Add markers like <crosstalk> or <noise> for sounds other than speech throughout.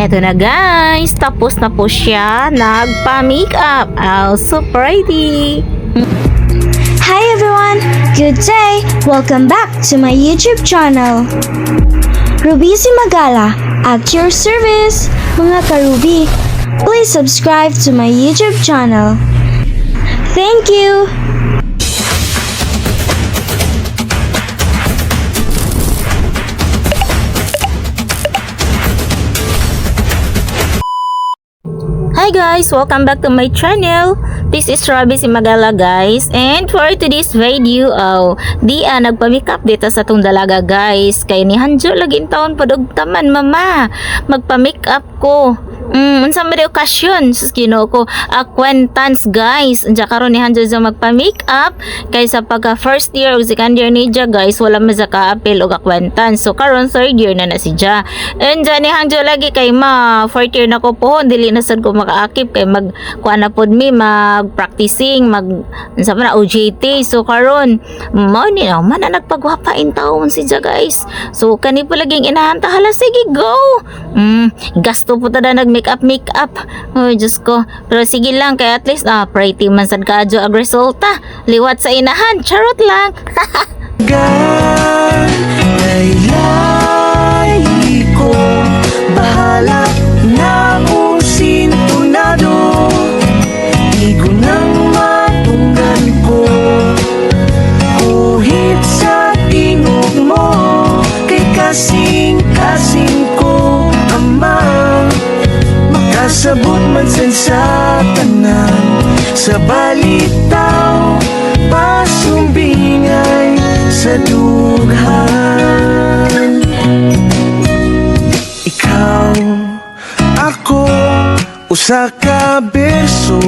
Eto na guys, tapos na po siya nagpa-makeup. Oh, so pretty. Hi everyone! Good day! Welcome back to my YouTube channel. Ruby Simagala, at your service! Mga ka-Ruby, please subscribe to my YouTube channel. Thank you! Hi guys, welcome back to my channel. This is Robby Simagala guys. And for today's video, oh, di ah, nagpa-makeup dito sa tong dalaga guys. Kay ni Hanjo laging taon padugtaman mama. Magpa-makeup ko. Mm, unsa man okasyon sus Ginoo ko? Acquaintance guys. Unsa karon ni Hanjo sa magpa-makeup. Kay sa pagka first year ug second year ni Ja guys wala man sa ka-appeal og acquaintance so karon third year na na si Ja and ni Hanjo lagi kay ma fourth year na ko po dili na sad ko makaakip kay mag kuha na pod mi mag practicing mag unsa man OJT so karon mao ni na man na nagpagwapain taon si Ja guys. So kani po laging inahanta hala sige go! Mm, gasto po tada nag make up make up oh Diyos ko. Pero sige lang kay at least ah pretty man sad kadyo ang resulta liwat sa inahan charot lang. <laughs> Laylay ko usa ka berso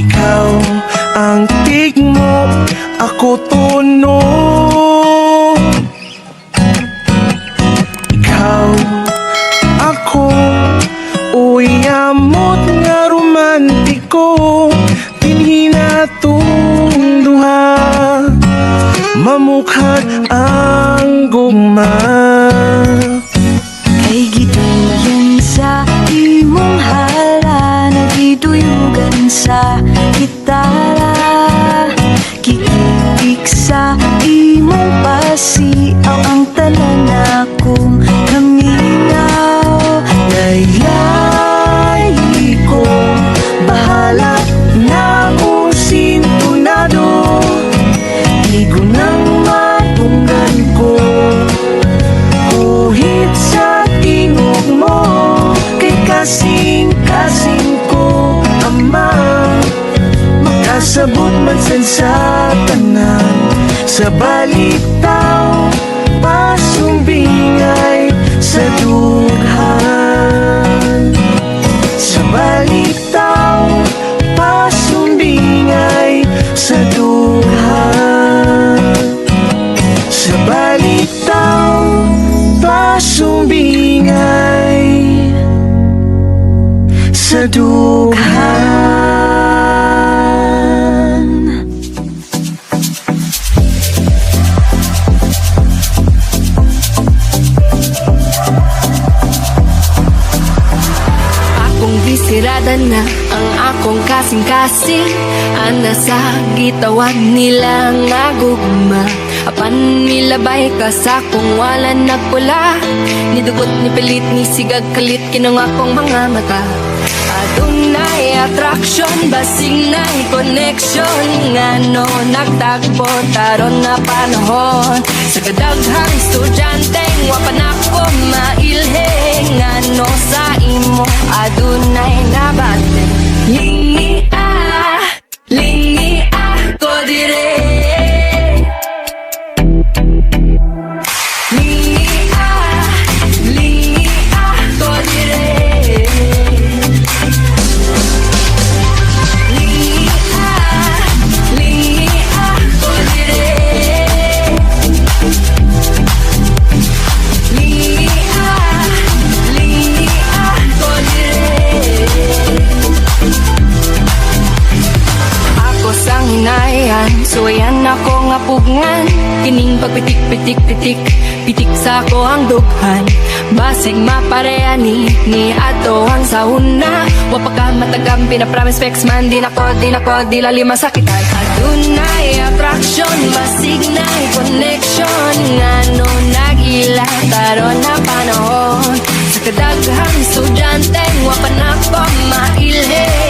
Ikaw ang tigmo, ako tono. Ikaw, ako, uyamot nga romantiko. Pinhinatong duha. Mamukhat Sa bisirada na ang akong kasing-kasing Ana sa gitawan nila nga gugma. Apan nilabay ka sa kung wala nagpula Nidugot ni pilit ni sigag kalit kinong akong mga mata. Adunay attraction basing na connection. Nga no nagtagpo taron na panahon. Sa kadaghang estudyante wapan ako mailhe. Nga no sa imo adunay nabate Lingi ah, Kining pagpitik-pitik-pitik Pitik sa ko ang dughan. Basig mapareha ni Ni ato ang sauna Wa pa ka matagam Pinapromise specs man. Di nako, di nako, di lali masakitan Adunay attraction Basig na connection. Ngano nagila Taron na panahon. Sa kadaghang estudyante Wa pa mailhig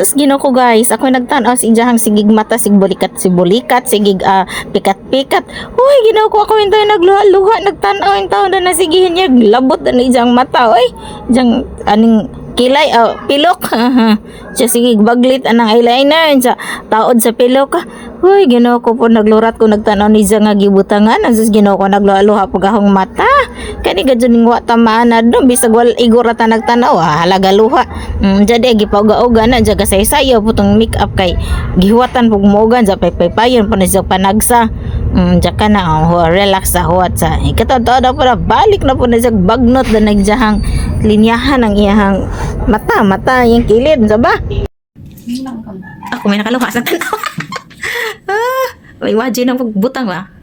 di Sus gino ko guys, ako nagtanaw si Jahang sigig mata, sig bulikat, si bulikat, sigig ah, pikat-pikat. Uy, gino ko ako yung tayo nagluha-luha, nagtanaw yung taon na nasigihin niya, labot na ijang mata, oy. Jang, aning kilay, ah, pilok. <laughs> Siya sigig baglit, anang eyeliner, siya taod sa pilok. Uy, gino ko po naglurat ko nagtanaw ni Jang nga gibutangan, asus gino ko nagluha-luha pag akong mata. Kani ka dyan wa tamaan na doon, bisag wal igorata nagtanaw, ah, halaga luha. Mm, jadi gipauga-uga na jaga say sayo putong make up kay gihuwatan pug mogan sa paypayon pa sa panagsa. Mm, jaka na oh, relax sa huwat sa. Ikatato na po na balik na po sa bagnot na nagjahang linyahan ang iyahang mata, mata yung kilid, sa ba? Ako may nakaluha sa tanaw. <laughs> ah, may wadyo ng pagbutang ba?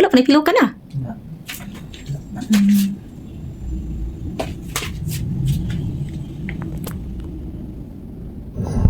Wala pa na pilok ka na.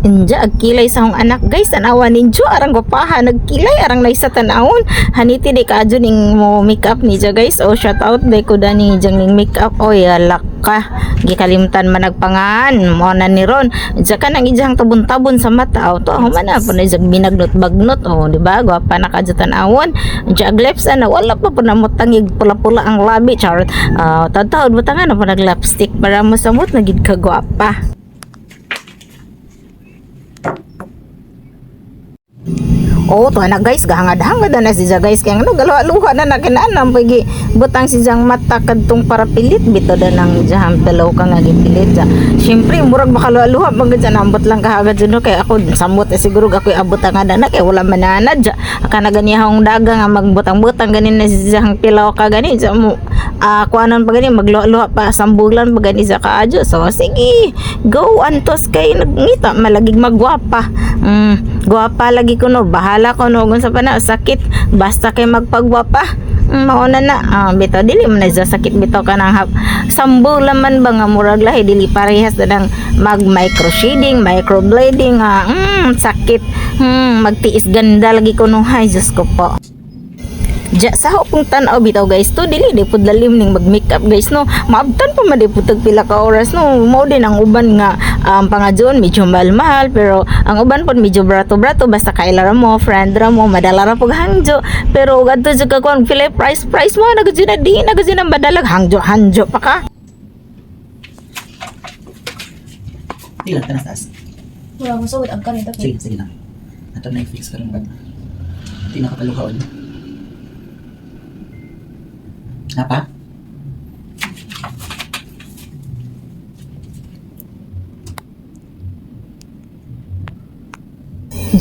Inja agkilay sa akong anak. Guys tanawa ninjo arang gopaha nagkilay arang naisa tanawon haniti di ka ning mo make up ni guys. O shout out day ko dani jang ning make up. Oy alak ka. Gikalimtan man nagpangan mo na ni ron. Diya ka nang ijang tabon-tabon sa mata. O to human na po na jag binagnot bagnot o di ba? Gwapa na ka tanawon jag lips ana wala pa po na mo tangig pula-pula ang labi charot. Uh, tataod mo tangan na po nag lipstick para mo samot nagid ka gwapa Oh, to na guys, gahangad-hangad na si guys kaya ano galuha-luha na nakinaan pagi butang si Jang mata kadtong para pilit bito da nang jaham pelaw ka nga gipilit ja. Syempre murag makaluha-luha pag dyan ambot lang kahagad dyan no, kay ako samot eh, siguro ako abot ang na kay wala mananad ja. Aka na ganihang daga nga magbutang-butang ganin na si Jang pelaw ka gani ja mo ah kuanon pa gani magluha-luha pa sambulan pa gani sa kaadyo. So sige, go antos kay nagngita malagig magwapa. Mm, gwapa lagi ko no bahala ko no sa pana sakit. Basta kay magpagwapa. Mm, mauna na. Ah, bitaw dili man sa sakit bitaw ka nang hap. Sambulan man ba nga murag lahi dili parehas na ng mag microshading microblading ah, mm, sakit. Hmm, magtiis ganda lagi ko no hay Diyos ko po. Ja, sa hopong tanaw bitaw guys to dili di pud lalim ning mag makeup guys no. Maabtan pa man di pud pila ka oras no. Mao din ang uban nga um, pangadyon medyo mahal pero ang uban pod medyo brato brato basta kaila ra mo friend ra mo madala ra pug hangjo pero gadto jud ka kon pila price price mo nagajud na di nagajud na badalag hangjo hangjo pa ka Di lang, tanas taas. Wala mo sawad ang kanita Sige, sige lang. Ato na i-fix ka rin ba? Hindi nakapalukaon. Apa?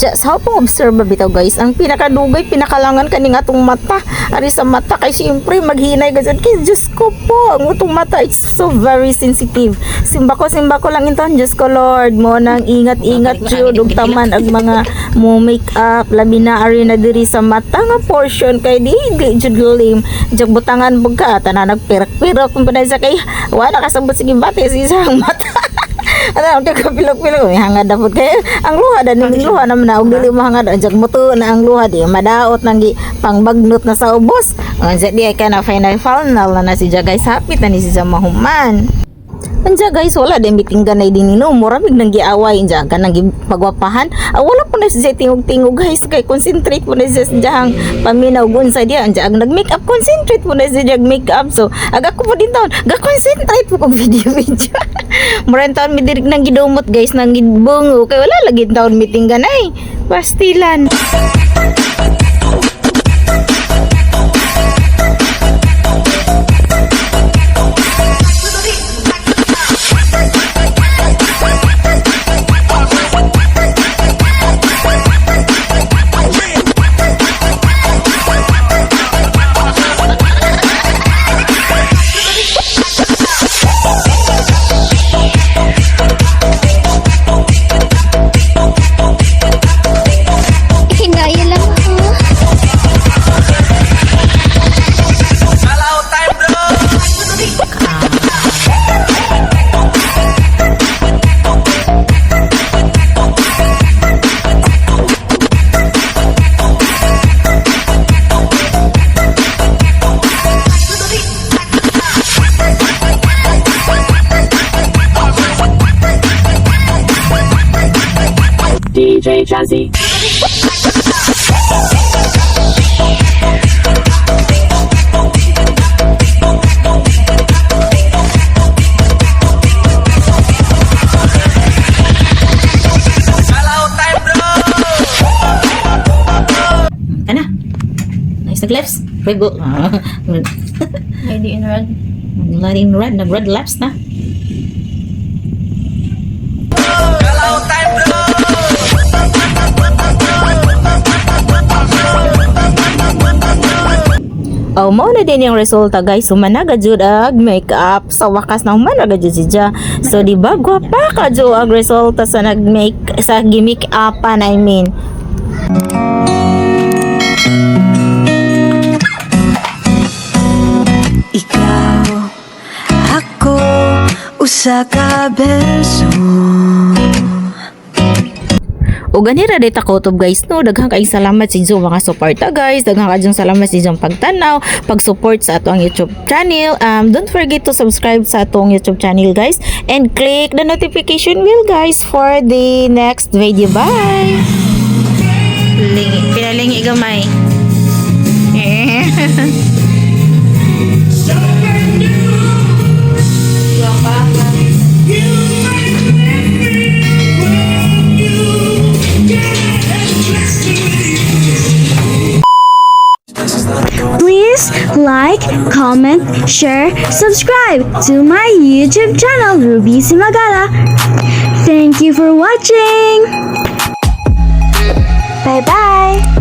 Ja, sa hopong observe bitaw guys, ang pinakadugay, pinakalangan kaning atong mata. Ari sa mata kay siyempre maghinay gazan kay Diyos ko po. Ang atong mata it's so very sensitive. Simba ko, simba ko lang ito. Diyos ko Lord, mo nang ingat-ingat jud ug taman ang mga mo make up labi na ari na diri sa mata nga portion kay di di jud lim. Jag butangan bugka tanan nagpirak-pirak panay sa kay wala kasabot sige bate sa mata. Ano ang kakapilok-pilok may hangad dapat kay ang luha da ning luha naman na og dili mo hangad. Jag moto na ang luha di madaot nang pangbagnot na sa ubos. Ang di ay ka na final final na na si Jagay. Sapit na ni si sa Anja guys, wala din meeting ganay din nino. Muramig nang giaway anja ka nang pagwapahan. Ah, wala po na siya tingog-tingog guys. Kay concentrate po na siya sa paminaw gunsa diya. Anja ang nag-make up, concentrate po na siya diyang make up. So, aga ko po din taon, ga-concentrate po kong <laughs> video-video. Murang taon mi nang gidumot guys nang gibungo. Kay wala lagi taon meeting ganay. Pastilan. DJ Jazzy. Ana. Nice nag-laps. Pwego. <laughs> Lady in red. Laring red, nag-red laps na. Oh, mao na din yung resulta guys. Humanaga jud ag makeup sa wakas na humanaga jud si Ja. So di ba gwapa ka jud ang resulta sa nag-make sa gimmick upan I mean. Ikaw, ako, usa ka beso O ganira day takotob guys no? Daghang kay salamat si Jo mga suporta guys. Daghang kayong salamat si Jo pagtanaw pag-support sa atong YouTube channel. Um don't forget to subscribe sa atong YouTube channel guys. And click the notification bell guys for the next video. Bye! Lingi pinalingi gamay. <laughs> Please share, subscribe to my YouTube channel Ruby Simagala. Thank you for watching. Bye-bye.